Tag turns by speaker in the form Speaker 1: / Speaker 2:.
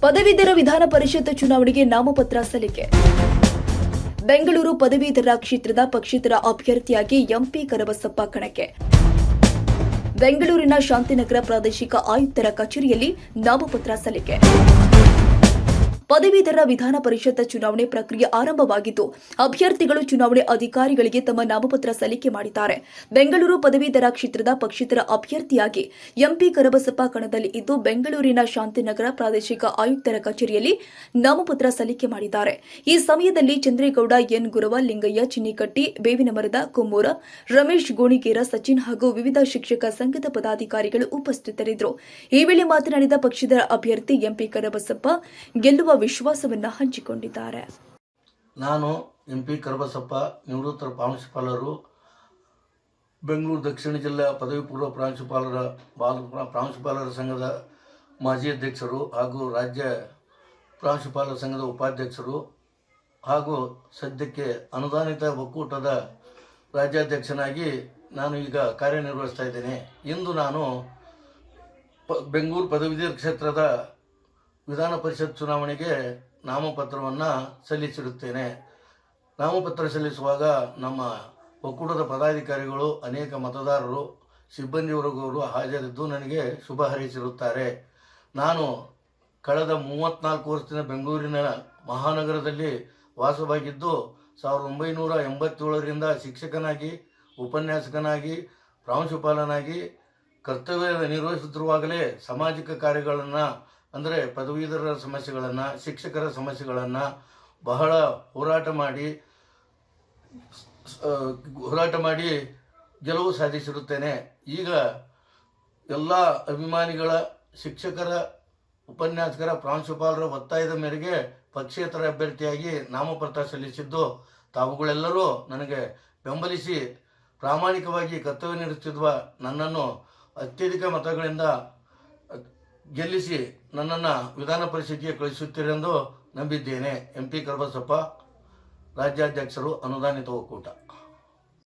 Speaker 1: ಪದವೀಧರ ವಿಧಾನ ಪರಿಷತ್ ಚುನಾವಣೆಗೆ ನಾಮಪತ್ರ ಸಲ್ಲಿಕೆ. ಬೆಂಗಳೂರು ಪದವೀಧರ ಕ್ಷೇತ್ರದ ಪಕ್ಷೇತರ ಅಭ್ಯರ್ಥಿಯಾಗಿ ಎಂಪಿ ಕರಬಸಪ್ಪ ಕಣಕ್ಕೆ. ಬೆಂಗಳೂರಿನ ಶಾಂತಿನಗರ ಪ್ರಾದೇಶಿಕ ಆಯುಕ್ತರ ಕಚೇರಿಯಲ್ಲಿ ನಾಮಪತ್ರ ಸಲ್ಲಿಕೆ. ಪದವೀಧರ ವಿಧಾನ ಪರಿಷತ್ ಚುನಾವಣೆ ಪ್ರಕ್ರಿಯೆ ಆರಂಭವಾಗಿದ್ದು, ಅಭ್ಯರ್ಥಿಗಳು ಚುನಾವಣೆ ಅಧಿಕಾರಿಗಳಿಗೆ ತಮ್ಮ ನಾಮಪತ್ರ ಸಲ್ಲಿಕೆ ಮಾಡಿದ್ದಾರೆ. ಬೆಂಗಳೂರು ಪದವೀಧರ ಕ್ಷೇತ್ರದ ಪಕ್ಷೇತರ ಅಭ್ಯರ್ಥಿಯಾಗಿ ಎಂಪಿ ಕರಬಸಪ್ಪ ಕಣದಲ್ಲಿ ಇದ್ದು, ಬೆಂಗಳೂರಿನ ಶಾಂತಿನಗರ ಪ್ರಾದೇಶಿಕ ಆಯುಕ್ತರ ಕಚೇರಿಯಲ್ಲಿ ನಾಮಪತ್ರ ಸಲ್ಲಿಕೆ ಮಾಡಿದ್ದಾರೆ. ಈ ಸಮಯದಲ್ಲಿ ಚಂದ್ರೇಗೌಡ, ಎನ್. ಗುರವ, ಲಿಂಗಯ್ಯ, ಚಿನ್ನಿಕಟ್ಟಿ ಬೇವಿನ ಮರದ ಕುಮ್ಮೂರ, ರಮೇಶ್ ಗೋಣಿಗೇರ, ಸಚಿನ್ ಹಾಗೂ ವಿವಿಧ ಶಿಕ್ಷಕ ಸಂಘದ ಪದಾಧಿಕಾರಿಗಳು ಉಪಸ್ಥಿತರಿದ್ದರು. ಈ ವೇಳೆ ಮಾತನಾಡಿದ ಪಕ್ಷದ ಅಭ್ಯರ್ಥಿ ಎಂಪಿ ಕರಬಸಪ್ಪ, ಗೆಲ್ಲುವ ವಿಶ್ವಾಸವನ್ನ ಹಂಚಿಕೊಂಡಿದ್ದಾರೆ.
Speaker 2: ನಾನು ಎಂ ಪಿ ಕರಬಸಪ್ಪ, ನಿವೃತ್ತ ಪ್ರಾಂಶುಪಾಲರು, ಬೆಂಗಳೂರು ದಕ್ಷಿಣ ಜಿಲ್ಲಾ ಪದವಿ ಪೂರ್ವ ಪ್ರಾಂಶುಪಾಲರ ಬಾಲ ಪ್ರಾಂಶುಪಾಲರ ಸಂಘದ ಮಾಜಿ ಅಧ್ಯಕ್ಷರು ಹಾಗೂ ರಾಜ್ಯ ಪ್ರಾಂಶುಪಾಲರ ಸಂಘದ ಉಪಾಧ್ಯಕ್ಷರು ಹಾಗೂ ಸದ್ಯಕ್ಕೆ ಅನುದಾನಿತ ಒಕ್ಕೂಟದ ರಾಜ್ಯಾಧ್ಯಕ್ಷನಾಗಿ ನಾನು ಈಗ ಕಾರ್ಯನಿರ್ವಹಿಸ್ತಾ ಇದ್ದೇನೆ. ಇಂದು ನಾನು ಬೆಂಗಳೂರು ಪದವೀಧರ ಕ್ಷೇತ್ರದ ವಿಧಾನ ಪರಿಷತ್ ಚುನಾವಣೆಗೆ ನಾಮಪತ್ರವನ್ನು ಸಲ್ಲಿಸಿರುತ್ತೇನೆ ನಾಮಪತ್ರ ಸಲ್ಲಿಸುವಾಗ ನಮ್ಮ ಒಕ್ಕೂಟದ ಪದಾಧಿಕಾರಿಗಳು, ಅನೇಕ ಮತದಾರರು ಸಿಬ್ಬಂದಿ ವರ್ಗವರು ಹಾಜರಿದ್ದು ನನಗೆ ಶುಭ ಹರಿಸಿರುತ್ತಾರೆ. ನಾನು ಕಳೆದ ಮೂವತ್ತ್ನಾಲ್ಕು ವರ್ಷದಿಂದ ಬೆಂಗಳೂರಿನ ಮಹಾನಗರದಲ್ಲಿ ವಾಸವಾಗಿದ್ದು, ಸಾವಿರದ ಒಂಬೈನೂರ ಎಂಬತ್ತೇಳರಿಂದ ಶಿಕ್ಷಕನಾಗಿ, ಉಪನ್ಯಾಸಕನಾಗಿ, ಪ್ರಾಂಶುಪಾಲನಾಗಿ, ಕರ್ತವ್ಯ ನಿರ್ವಹಿಸುತ್ತಿರುವಾಗಲೇ ಸಾಮಾಜಿಕ ಕಾರ್ಯಗಳನ್ನು ಅಂದರೆ ಪದವೀಧರರ ಸಮಸ್ಯೆಗಳನ್ನು, ಶಿಕ್ಷಕರ ಸಮಸ್ಯೆಗಳನ್ನು ಬಹಳ ಹೋರಾಟ ಮಾಡಿ ಹೋರಾಟ ಮಾಡಿ ಗೆಲುವು ಸಾಧಿಸಿರುತ್ತೇನೆ. ಈಗ ಎಲ್ಲ ಅಭಿಮಾನಿಗಳ, ಶಿಕ್ಷಕರ, ಉಪನ್ಯಾಸಕರ, ಪ್ರಾಂಶುಪಾಲರ ಒತ್ತಾಯದ ಮೇರೆಗೆ ಪಕ್ಷೇತರ ಅಭ್ಯರ್ಥಿಯಾಗಿ ನಾಮಪತ್ರ ಸಲ್ಲಿಸಿದ್ದು, ತಾವುಗಳೆಲ್ಲರೂ ನನಗೆ ಬೆಂಬಲಿಸಿ ಪ್ರಾಮಾಣಿಕವಾಗಿ ಕರ್ತವ್ಯ ನಿರ್ವಹಿಸುತ್ತಿರುವ ನನ್ನನ್ನು ಅತ್ಯಧಿಕ ಮತಗಳಿಂದ ಗೆಲ್ಲಿಸಿ ನನ್ನನ್ನು ವಿಧಾನ ಪರಿಷತ್ಗೆ ಕಳಿಸುತ್ತೀರೆಂದು ನಂಬಿದ್ದೇನೆ. ಎಂ ಪಿ ಕರಬಸಪ್ಪ ರಾಜ್ಯಾಧ್ಯಕ್ಷರು ಅನುದಾನಿತ ಒಕ್ಕೂಟ.